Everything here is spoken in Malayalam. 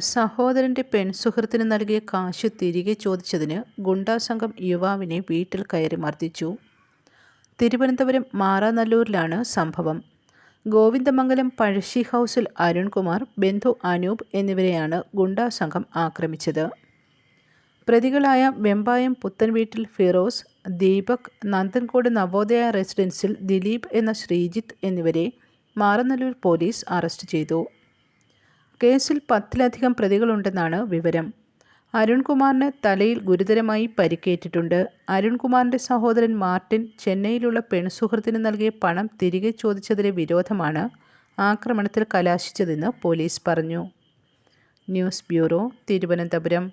സഹോദരന്റെ പെൺസുഹൃത്തിന് നൽകിയ കാശ് തിരികെ ചോദിച്ചതിന് ഗുണ്ടാസംഘം യുവാവിനെ വീട്ടിൽ കയറി മർദ്ദിച്ചു. തിരുവനന്തപുരം മാറാനല്ലൂരിലാണ് സംഭവം. ഗോവിന്ദമംഗലം പഴശ്ശി ഹൗസിൽ അരുൺകുമാർ ബന്ധു അനൂപ് എന്നിവരെയാണ് ഗുണ്ടാസംഘം ആക്രമിച്ചത്. പ്രതികളായ വെമ്പായം പുത്തൻ വീട്ടിൽ ഫിറോസ് ദീപക് നന്ദൻകോട് നവോദയ റെസിഡൻസിൽ ദിലീപ് എന്ന ശ്രീജിത്ത് എന്നിവരെ മാറനല്ലൂർ പോലീസ് അറസ്റ്റ് ചെയ്തു. കേസിൽ പത്തിലധികം പ്രതികളുണ്ടെന്നാണ് വിവരം. അരുൺകുമാറിന് തലയിൽ ഗുരുതരമായി പരിക്കേറ്റിട്ടുണ്ട്. അരുൺകുമാറിന്റെ സഹോദരൻ മാർട്ടിൻ ചെന്നൈയിലുള്ള പെൺസുഹൃത്തിന് നൽകിയ പണം തിരികെ ചോദിച്ചതിലെ വിരോധമാണ് ആക്രമണത്തിൽ കലാശിച്ചതെന്ന് പോലീസ് പറഞ്ഞു. News bureau Thiruvananthapuram.